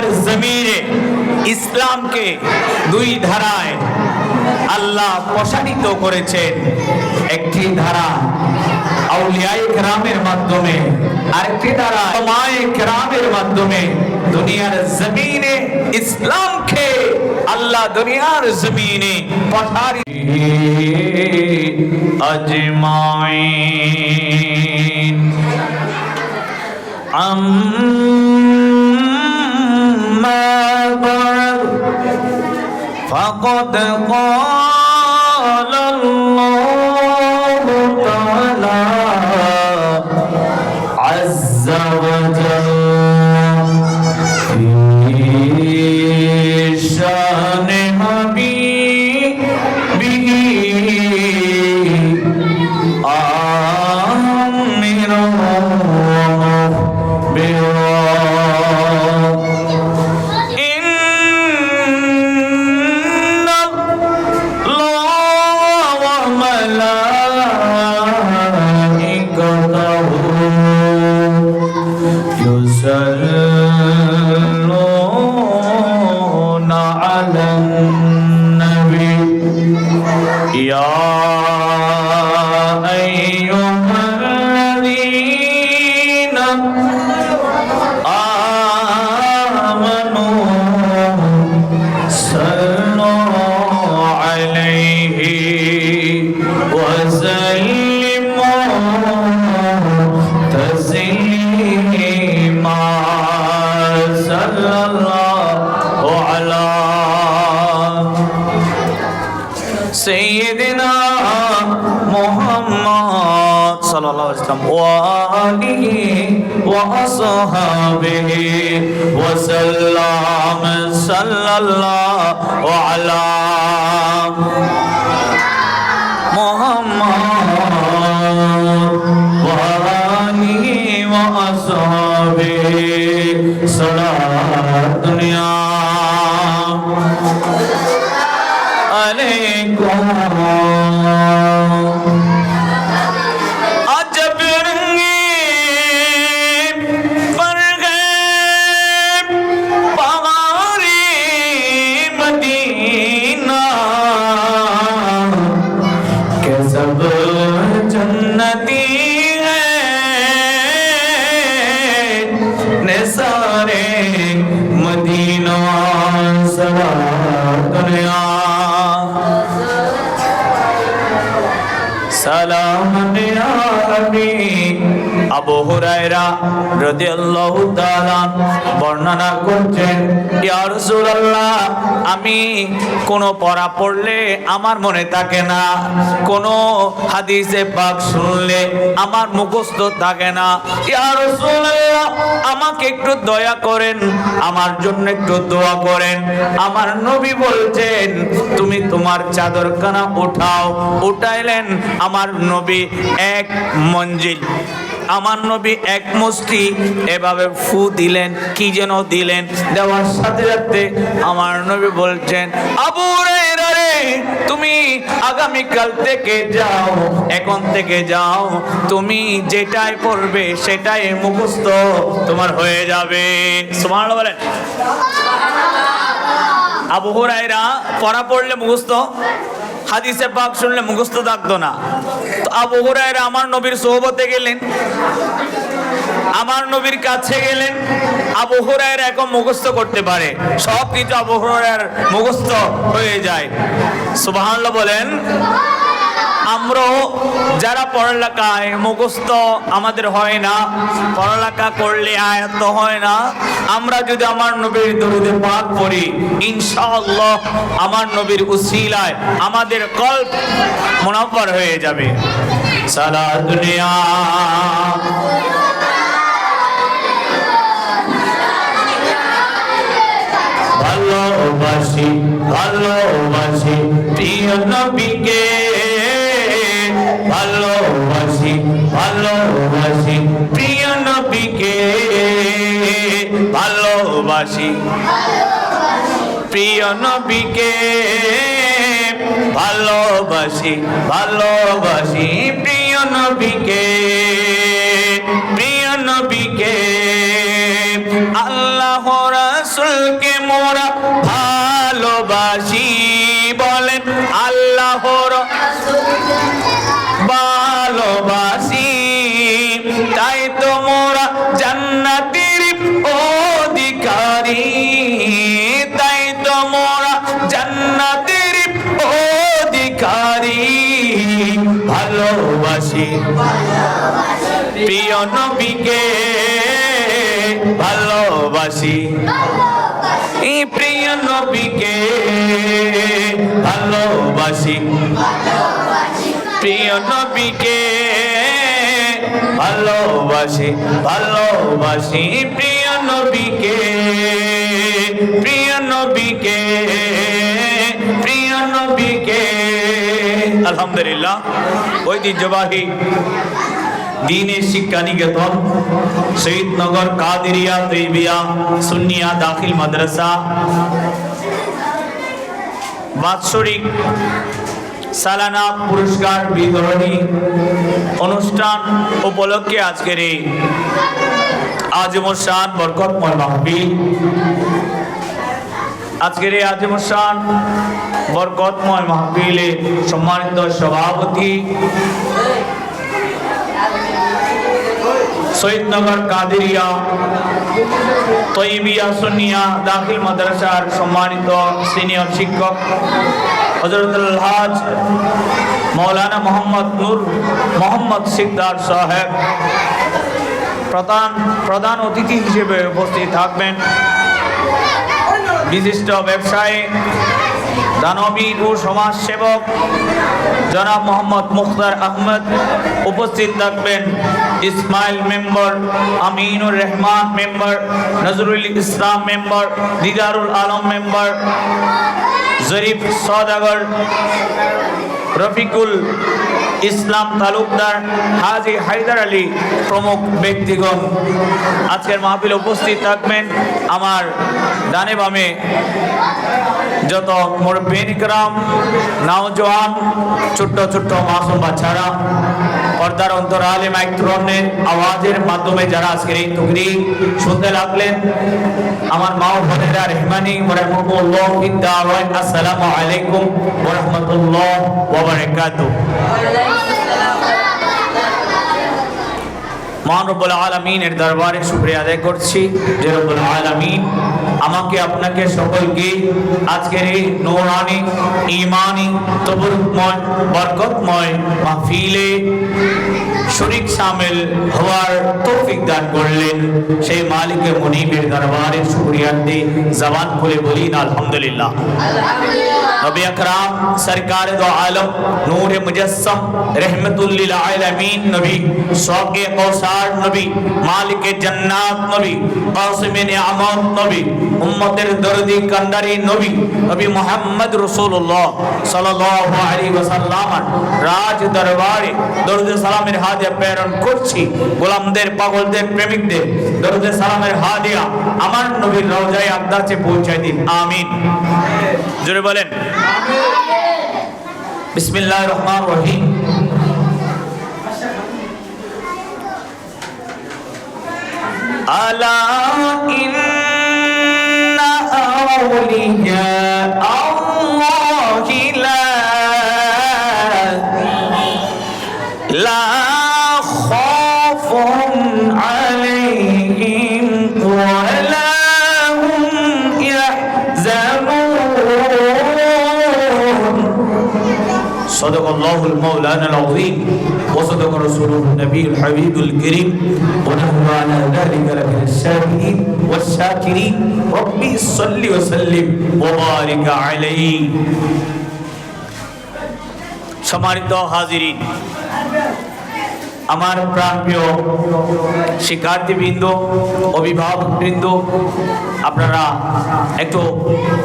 বাংলার জমিনে ইসলামকে দুই ধারায় আল্লাহ প্রসারিত করেছেন। একটি ধারা আউলিয়ায় গ্রামের মাধ্যমে, আরেকটি ধারা মায়ে গ্রামের মাধ্যমে দুনিয়ার জমিনে ইসলামকে আল্লাহ দুনিয়ার জমিনে পাঠারি আজমাইন। আম أما بعد فقد قال الله تعالى عز وجل في شان وأصحابه وسلم صلى الله على محمد وآله وأصحابه صلاة الدنيا عليكم বর্ণনা করছেন আমি কোন পড়া পড়লে আমার মনে থাকে না, কোন হাদিসে পাক শুনলে আমার মুখস্থ থাকে না। আমাকে একটু দয়া করেন, আমার জন্য একটু দোয়া করেন। আমার নবী বলছেন, তুমি তোমার চাদরখানা উঠাও। উঠাইলেন আমার নবী এক মঞ্জিল। আমার নবী এক মুষ্টি এভাবে ফু দিলেন কি যেন দিলেন। দেওয়ার সাথে সাথে আমার নবী বলছেন আবু রে তুমি আগামীকাল থেকে যাও এখন থেকে যাও তুমি যেটাই পড়বে সেটাই মুখস্থ তোমার হয়ে যাবে। সুবহানাল্লাহ বলেন। আবু হুরায়রা পড়া পড়লে মুখস্থ? হাদিসে পাক শুনলে মুখস্থ থাকতো না। তো আবু হুরায়রা আমার নবীর সোহবতে গেলেন, আমার নবীর কাছে গেলেন, আবু হুরায়রা এখন মুখস্থ করতে পারে। সব কিছু আবু হুরায়রার মুখস্থ হয়ে যায়। সুবহানাল্লাহ বলেন আমরাও যারা পড়ালেখায় মুখস্থ আমাদের হয় না, পড়ালেখা করলে আয়ত্ত হয় না। আমরা যদি আমার নবীর দরুদে পাক পড়ি, ইনশাআল্লাহ আমার নবীর উসিলায় আমাদের কল্প মুনাফর হয়ে যাবে। সারা দুনিয়া। ভালোবাসি ভালোবাসি, প্রিয় নবীকে। ভালোবাসি ভালোবাসি প্রিয় নবীকে ভালোবাসি প্রিয় নবীকে ভালোবাসি ভালোবাসি প্রিয় নবীকে প্রিয় নবীকে। আল্লাহ রাসূলকে মোরা ভালোবাসি বলেন আল্লাহর ভালোবাসি, তাই তো জান্নাতের অধিকারী। তাই তো মোরা জান্নাতের অধিকারী। ভালোবাসি, প্রিয় নবীকে ভালোবাসি। প্রিয় নবীকে ভালোবাসি। প্রিয় নবীকে ভালোবাসি ভালোবাসি প্রিয় নবীকে প্রিয় নবীকে প্রিয় নবীকে। আলহামদুলিল্লাহ, ঐতিহ্যবাহী দিনের শিক্ষা নিকেতন শহীদনগর কাদেরিয়া তৈবিয়া সুন্নিয়া দাখিল মাদ্রাসা। বাৎসরিক সালানা পুরস্কার বিতরণী অনুষ্ঠান উপলক্ষে আজকের এই আজমশান বরকতময় মাহবিল আজকের এই আজমশান বরকতময় মাহবিলে সম্মানিত সভাপতি শহীদনগর কাদেরিয়া তৈবিয়া সুনিয়া দাখিল মাদ্রাসার সম্মানিত সিনিয়র শিক্ষক হজরতুল হাজ, মৌলানা মোহাম্মদ নূর মোহাম্মদ সিকদার সাহেব প্রধান প্রধান অতিথি হিসেবে উপস্থিত থাকবেন। বিশিষ্ট ব্যবসায়ী দানবীর ও সমাজসেবক জনাব মোহাম্মদ মুখতার আহমদ উপস্থিত থাকবেন Ismail member, Aminur Rahman member, Nazrul Islam member, Didarul Alam member, Jarif Sadagar Rafiqul Islam Talukdar Haji Haider Ali প্রমুখ ব্যক্তিগণ আজকের মাহফিলে উপস্থিত থাকবেন আমার ডানে বামে যত মোর মুরব্বিনকরাম নওজোয়ান, ছোট্ট ছোট্ট মাসুম বাচ্চারা। পর্দার অন্তরালে মাইক্রোনের আওয়াজের মাধ্যমে যারা আজকের এই তুকরি শুনতে লাগলেন, আমার মা বোনেরা রেহমানি রহমতুল্লাহ বিদ্যালয় আসসালামু আলাইকুম ওয়া রাহমাতুল্লাহ ওয়া বারাকাতুহু মহান রব্বুল আলমিনের দরবারে শুক্রিয়া আদায় করছি। যে রব্বুল আলমিন আমাকে আপনাকে সকলকে আজকের এই নৌরানি ইমানি তবরুকময় বরকতময় মাহফিলে শরিক সামিল হওয়ার তৌফিক দান করলেন সেই মালিকের মনিবের দরবারে শুক্রিয়ার্থে জবান খুলে বলি না আলহামদুলিল্লাহ। নবী আকরাম সরকার দো আলম নূর মুজস্সম রহমতুল লিল আলামিন নবী শৌকে কৌসার নবী মালিক জান্নাত নবী কাসিম নিয়ামত নবী উম্মতের দরদি কান্ডারি নবী নবী মুহাম্মদ রাসূলুল্লাহ সাল্লাল্লাহু আলাইহি ওয়াসাল্লাম রাজ দরবারে দরুদ সালামের হাদিয়া প্রেরণ করছি। গোলামদের, পাগলদের, প্রেমিকদের দরুদ সালামের হাদিয়া আমার নবীর রওজায় আদাচে পৌঁছায় দিন। আমিন। জোরে বলেন। বিসমিল্লাহ রহমান রহিম। আলা ইন্না আউলিয়া আল্লাহি লা صدق الله المولانا العظيم وصدق رسوله النبي الحبيب الكريم ونحن على ذلك لمن الشاهدين والشاكرين ربي صل وسلم وبارك عليه সম্মানিত হাজিরিন আমার প্রাণপ্রিয় শিক্ষার্থীবৃন্দ, অভিভাবকবৃন্দ, আপনারা একটু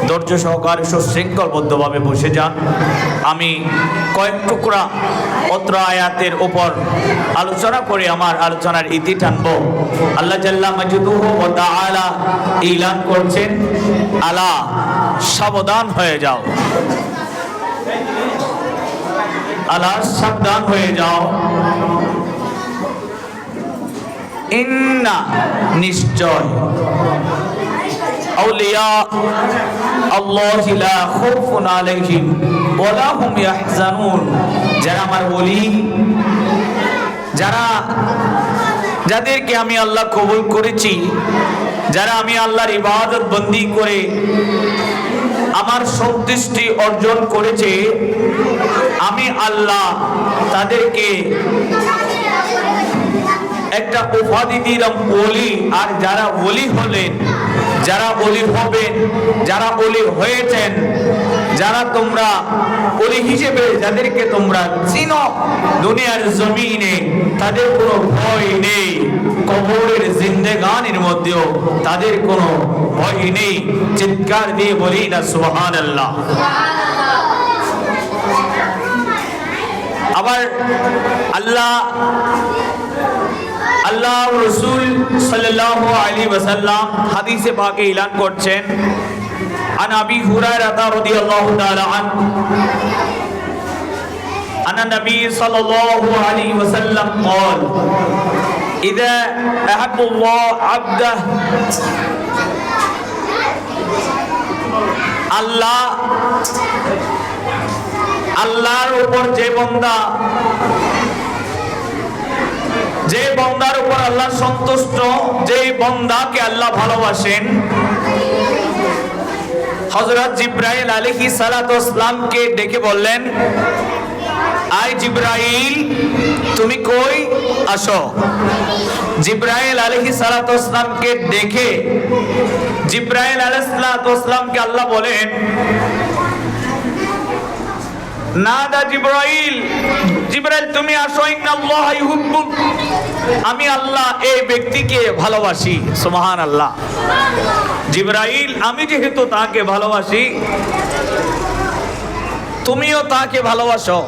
ধৈর্য সহকারে সুশৃঙ্খলবদ্ধভাবে বসে যান। আমি কয়েক টুকরা অত্র আয়াতের উপর আলোচনা করে আমার আলোচনার ইতি টানবো। আল্লাহ জাল্লা মজুদুহু ও তাআলা ইলান করছেন, আলা সাবধান হয়ে যাও। আলা সাবধান হয়ে যাও। ইন্না নিশ্চয়। আউলিয়া আল্লাহ লা খাউফুন আলাইহিম ওয়ালা হুম ইয়াহজানুন। যারা আমার ওলি, যারা, যাদেরকে আমি আল্লাহ কবুল করেছি, যারা আমি আল্লাহর ইবাদত বন্দি করে আমার সন্তুষ্টি অর্জন করেছে, আমি আল্লাহ তাদেরকে একটা উপাধি দিলাম ওলি, আর যারা ওলি হলেন, যারা ওলি হবেন, যারা ওলি হয়েছেন, যারা তোমরা ওলি হিসেবে যাদেরকে তোমরা চিনো, দুনিয়ার জমিনে তাদের কোনো ভয় নেই, কবরের জিন্দেগানির মধ্যেও তাদের কোনো ভয় নেই, চিৎকার দিয়ে বলি না সুবহান আল্লাহ আবার আল্লাহ আল্লাহ রসুল সাল্লাল্লাহু আলাইহি ওয়াসাল্লাম হাদিসে পাকে এলান করছেন عن ابي هريره رضي الله تعالى عنه ان النبي صلى الله عليه وسلم قال اذا احب الله عبده আল্লাহ আল্লাহর উপর যে বন্দা যে বন্দার উপর আল্লাহ সন্তুষ্ট যে বন্দাকে আল্লাহ ভালোবাসেন হজরত জিব্রাইল আলাইহিস সালাতু ওয়াসসালামকে ডেকে বললেন আই জিব্রাইল, তুমি কই? আসো। জিব্রাইল আলাইহিস সালাতু ওয়াসসালামকে দেখে জিব্রাইল আলাইহিস সালাতু ওয়াসসালামকে আল্লাহ বলেন নাদা জিব্রাইল। জিব্রাইল, তুমি আসো, ইন্নাল্লাহ ইউহিব্বুক আমি আল্লাহ এই ব্যক্তিকে ভালোবাসি সুবহান আল্লাহ জিব্রাইল, আমি যেহেতু তাকে ভালোবাসি, তুমিও তাকে ভালোবাসো।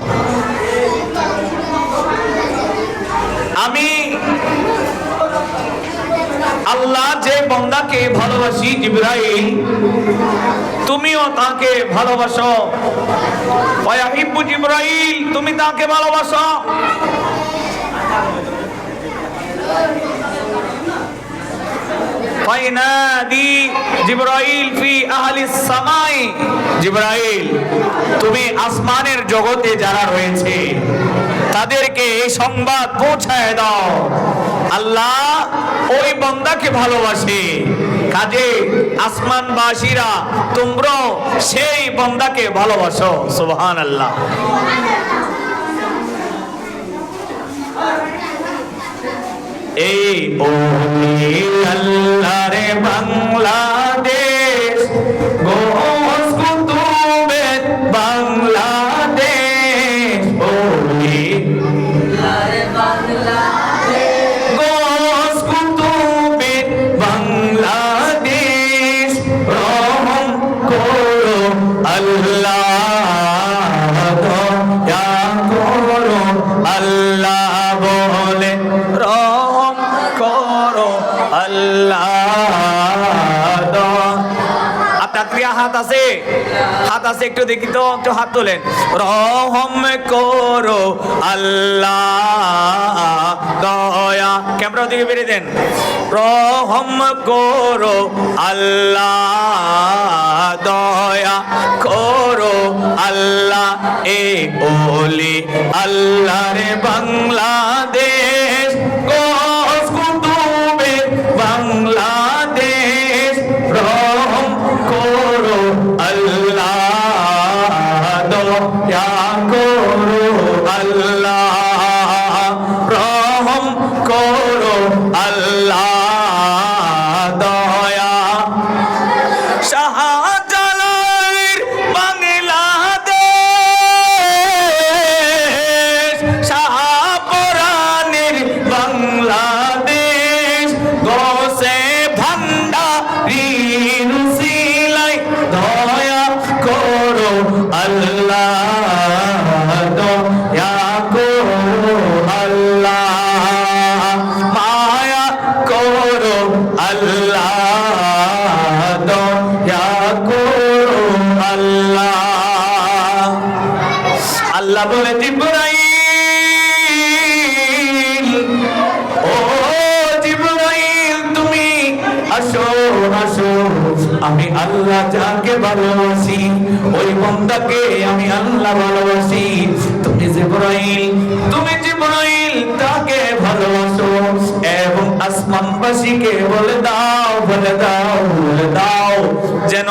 আমি আল্লাহ যে বন্দাকে ভালোবাসি, জিব্রাইল তুমিও তাকে ভালোবাসো। ওয়াহিব্বু জিব্রাইল, তুমি তাকে ভালোবাসো। ফাইনাদি জিব্রাইল ফি আহলিস সামাই। জিব্রাইল, তুমি আসমানের জগতে যারা রয়েছে, তাদেরকে এই সংবাদ পৌঁছায় দাও। আল্লাহ ওই বন্দাকে ভালোবাসে। কাজে আসমানবাসীরা তোমরাও সেই বন্দাকে ভালোবাসো। সুবহান আল্লাহ এই ওলি আল্লাহরে বাংলাদেশ আছে, একটু দেখি তো, একটু হাত তোলেন। রহম করো আল্লাহ, দয়া। ক্যামেরা দিকে বেরিয়ে দেন। রহম করো আল্লাহ, দয়া করো আল্লাহ, এ ওলি আল্লাহ রে বাংলাদেশ। ভালোবাসি। ওই বন্দাকে আমি আল্লাহ ভালোবাসি। তুমি জিব্রাইল তুমি জিব্রাইল, তাকে ভালোবাসো। এবং আসমানবাসীকে বলে দাও বলে দাও বলে দাও, যেন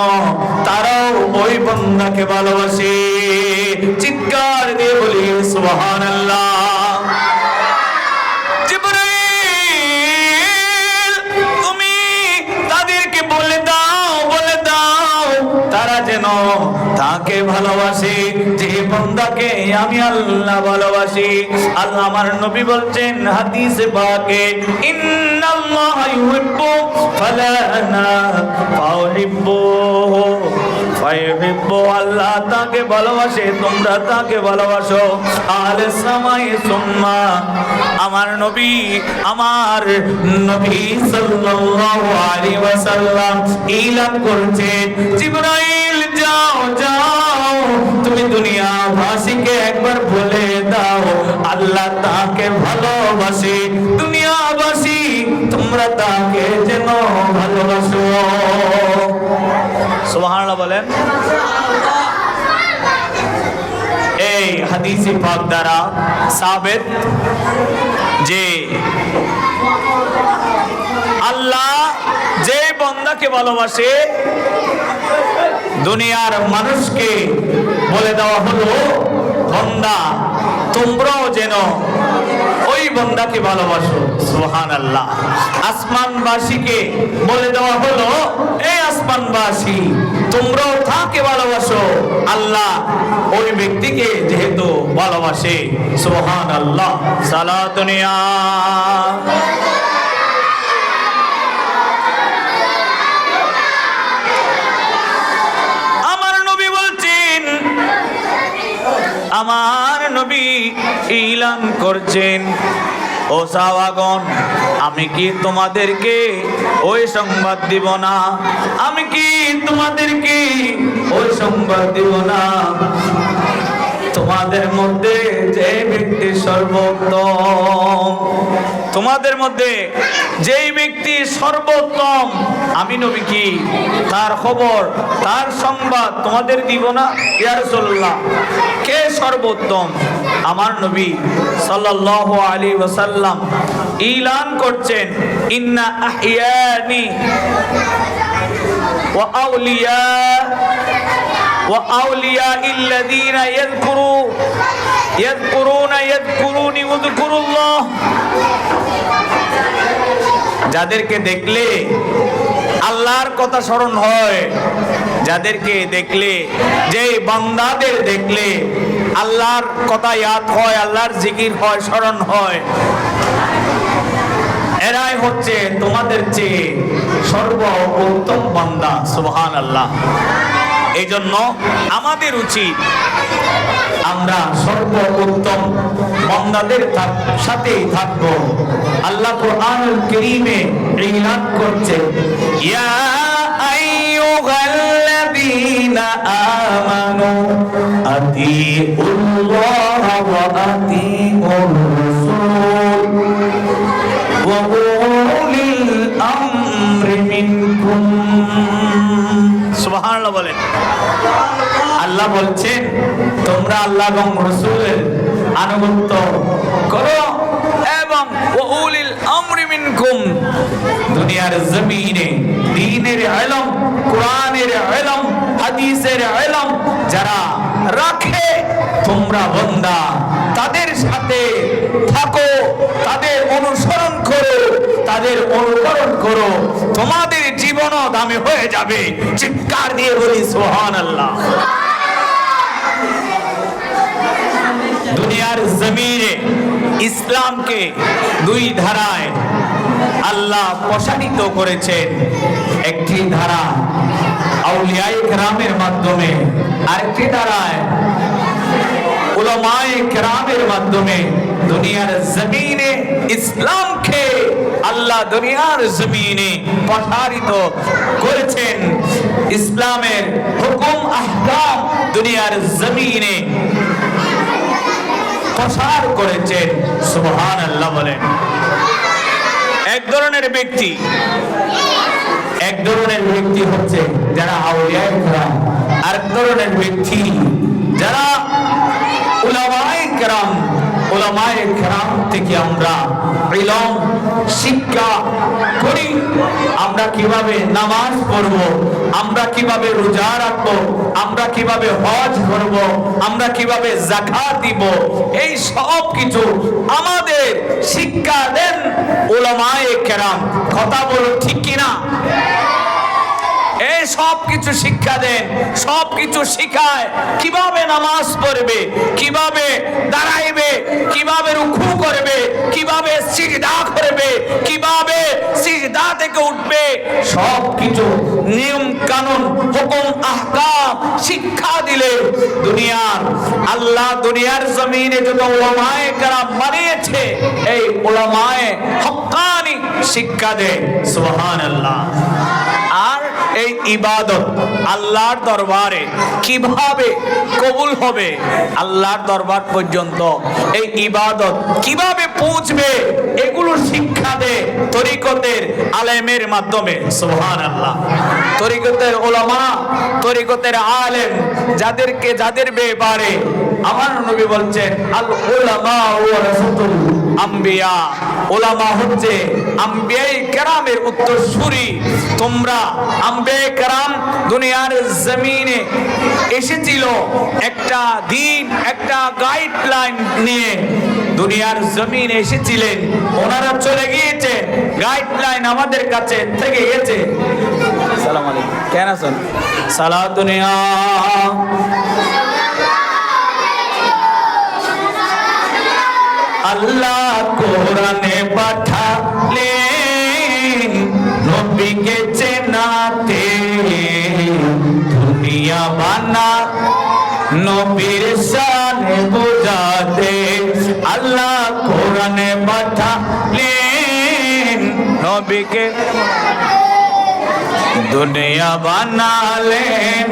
তারাও ওই বন্দাকে ভালোবাসে। চিৎকার দিয়ে বলি, সুবহানাল্লাহ। তাকে ভালোবাসে যে বন্দাকে আমি আল্লাহ ভালোবাসি। আল্লাহ আমার নবী বলছেন ইন্নাল্লাহ ইউহিব্বু ফালানা ফাউহিব্বুহু ফায়ুহিব্বু আল্লাহ তাকে ভালোবাসে, তোমরা তাকে ভালোবাসো। সামাই সুম্মা আমার নবী আমার নবী সাল্লাল্লাহু আলাইহি ওয়াসাল্লাম ইলান করছেন। জিবরাইল, যাও যাও। তুমি দুনিয়া ভাসিকে একবার বলে দাও, আল্লাহ তাকে ভালোবাসে। দুনিয়াবাসী, তোমরা তাকে যেন ভালোবাসো। সুবহানাল্লাহ বলেন। এই হাদিসি পাক দ্বারা সাবেত যে আল্লাহ যে বন্দাকে ভালোবাসে দুনিয়ার মানুষকে বলে দেওয়া হলো, বন্দা, তোমরাও যেন ওই বন্দাকে ভালোবাসো। সুহান আল্লাহ আসমানবাসীকে বলে দেওয়া হলো এই আসমানবাসী, তোমরাও তাকে ভালোবাসো। আল্লাহ ওই ব্যক্তিকে যেহেতু ভালোবাসে সুহান আল্লাহ সালাতুনিয়া আমার নবী বলছেন আমার নবী ইলান করছেন। ও সাওয়াগন আমি কি তোমাদেরকে ওই সংবাদ দিব না? আমি কি তোমাদেরকে ওই সংবাদ দিব না? তোমাদের মধ্যে যে ব্যক্তি সর্বোত্তম, তোমাদের মধ্যে যেই ব্যক্তি সর্বোত্তম, আমি নবী কি? তার খবর, তার সংবাদ তোমাদের দিব না? ইয়া রাসূলুল্লাহ, কে সর্বোত্তম? আমার নবী সাল্লাল্লাহু আলী ওয়াসাল্লাম ইলান করছেন, ইন্না আহিয়ানি ওয়া আউলিয়া وأولياء الذين يذكروا يذكرون يذكروني واذكروا الله যাদেরকে দেখলে আল্লাহর কথা স্মরণ হয় যাদেরকে দেখলে যে বান্দাদের দেখলে আল্লাহর কথা ইয়াদ হয় আল্লাহর জিকির হয় স্মরণ হয় এরাই হচ্ছে তোমাদের চেয়ে সর্ব উত্তম বান্দা সুবহান আল্লাহ এই জন্য আমাদের উচিত আমরা সর্ব উত্তম বান্দাদের সাথেই থাকব। আল্লাহ কোরআনুল কারীমে ইলান করছে, ইয়া আইয়ুহাল্লাযীনা আমানু আতিউল্লাহ ওয়া আতিউর আল্লাহ বলছেন তোমরা আল্লাহ এবং রসুলের আনুগত্য করো এবং দুনিয়ার জমিনে দ্বীনের ইলম কোরআনের ইলম হাদিসের ইলম যারা রাখে, তোমরা বান্দা, তাদের সাথে থাকো, তাদের অনুসরণ করো, তাদের অনুকরণ করো। তোমাদের জীবনও দামে হয়ে যাবে। চিৎকার দিয়ে বলি সোহান আল্লাহ দুনিয়ার জমিনে ইসলামকে দুই ধারায় আল্লাহ প্রসারিত করেছেন। একটি ধারা আউলিয়ায় কেরামের মাধ্যমে, আরেকটি ধারায় উলামায়ে কেরামের মাধ্যমে দুনিয়ার জমিনে ইসলামকে আল্লাহ দুনিয়ার জমিনে প্রসারিত করেছেন। ইসলামের হুকুম, আহকাম দুনিয়ার জমিনে প্রসার করেছেন। সুবহান আল্লাহ বলেন। এক ধরনের ব্যক্তি, এক ধরনের ব্যক্তি হচ্ছে যারা আউলিয়া কেরাম আরেক ধরনের ব্যক্তি যারা উলামায়ে কেরাম উলামায়ে কেরাম থেকে আমরা ইলম শিক্ষা করি। আমরা কীভাবে নামাজ পড়ব, আমরা কীভাবে রোজা রাখব, আমরা কীভাবে হজ করব, আমরা কীভাবে জাকাত দিব, এই সব কিছু আমাদের শিক্ষা দেন ওলামায়ে কেরাম। কথা বলো ঠিক কিনা? সব কিছু শিক্ষা দেন সব কিছু শিখায়। কীভাবে নামাজ পড়বে, কীভাবে দাঁড়াইবে, কীভাবে রুখু করবে, কীভাবে সিজদা করবে, কীভাবে সিজদা থেকে উঠবে সব কিছু নিয়ম কানুন, হুকুম, আহকাম শিক্ষা দিলে দুনিয়ার, আল্লাহ দুনিয়ার জমিনে যত ওলামায়ে কেরাম বানিয়েছে, এই ওলামায়ে হক্কানি শিক্ষা দেয়। সুবহানাল্লাহ। এই ইবাদত আল্লাহর দরবারে কীভাবে কবুল হবে? আল্লাহর দরবার পর্যন্ত এই ইবাদত কীভাবে পৌঁছবে? এগুলো শিক্ষা দে তরিকতের আলেমের মাধ্যমে। সুবহান আল্লাহ তরিকতের ওলামা, তরিকতের আলেম যাদেরকে যাদের ব্যাপারে আমার নবী বলছেন আল ওলামা ওয়ারাসাতুল আম্বিয়া। ওলামা হচ্ছে আম্বিয়াই কেরামের উত্তরসূরি তোমরা আম্বে কেরাম দুনিয়ার জমিনে এসেছিল একটা দিন, একটা গাইডলাইন নিয়ে দুনিয়ার জমিনে এসেছিলেন। ওনারা চলে গিয়েছে গাইডলাইন আমাদের কাছে থেকে গেছে সালাম আলাইকুম। কেন আছেন? সালা দুনিয়া। আল্লাহ কোরআনে পাঠালেন নবীকে চেনাতে দুনিয়া বানা নবীর শানে বোঝাতে আল্লাহ কোরআনে পাঠালেন। নবীকে দুনিয়া বানালেন।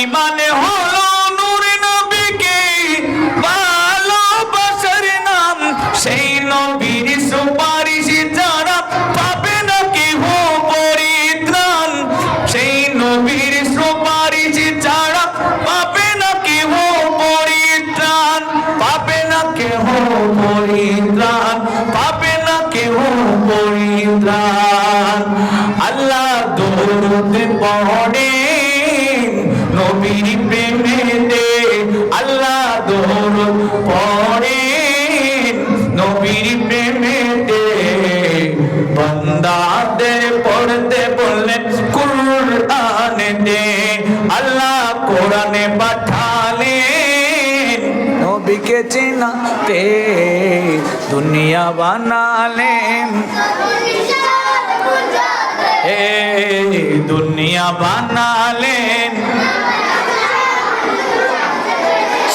ইমানে হলো চিনাতে দুনিয়া বানালেন। এ, দুনিয়া বানালেন।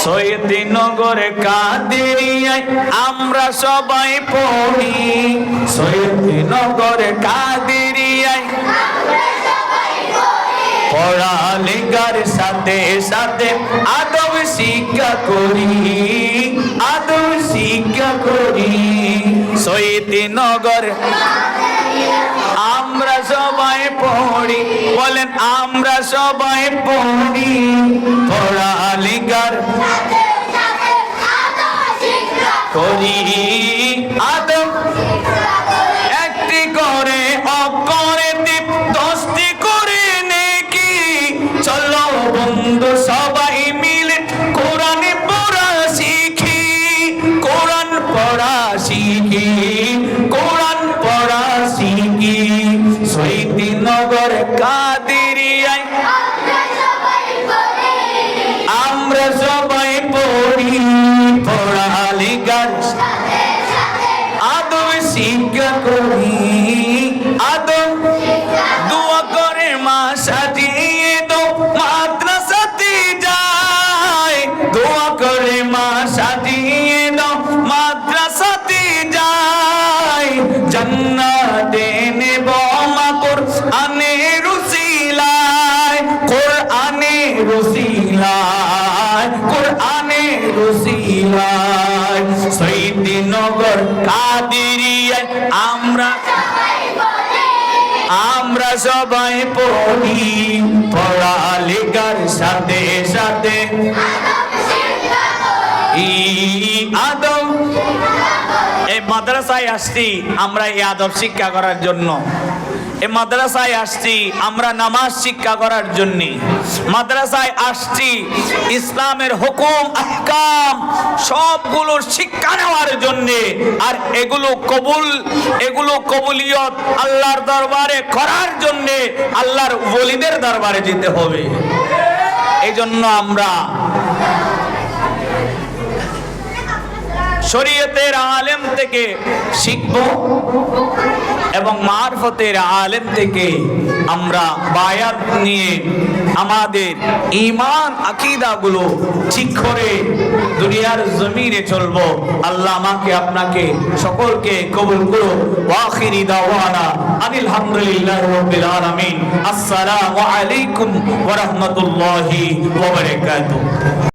সৈয়দিনগরে কাদেরিয়ায় আমরা সবাই পড়ি। সৈয়দিনগরে কাদেরিয়ায় পড়ালেখার সাথে সাথে আদব শিক্ষা করি। আদব শিক্ষা করি। সৈয়দিনগর আমরা সবাই পড়ি। বলেন আমরা সবাই পড়ি। পড়ালেখার করি। আদব আমরা আমরা সবাই পড়ি পড়ালেখার সাথে সাথে। ই আদম মাদ্রাসায় আসছি আমরা এই আদব শিক্ষা করার জন্য। এ মাদ্রাসায় আসছি আমরা নামাজ শিক্ষা করার জন্য। মাদ্রাসায় আসছি ইসলামের হুকুম, আহকাম সবগুলোর শিক্ষা নেওয়ার জন্য। আর এগুলো কবুল, এগুলো কবুলিয়ত আল্লাহর দরবারে করার জন্য আল্লাহর ওলিদের দরবারে যেতে হবে। এই জন্য আমরা শরীয়তের আলেম থেকে শিখব এবং মারফতের আলেম থেকে আমরা বায়াত নিয়ে আমাদের ইমান আকিদাগুলো ঠিক করে দুনিয়ার জমিনে চলব। আল্লাহ আমাকে, আপনাকে, সকলকে কবুল করো ওয়াখিরি দাওয়ানা আনিল হামদুলিল্লাহ রাব্বিল আলামিন। আসসালামু আলাইকুম ওয়া রাহমাতুল্লাহি ওয়া বারাকাতুহু।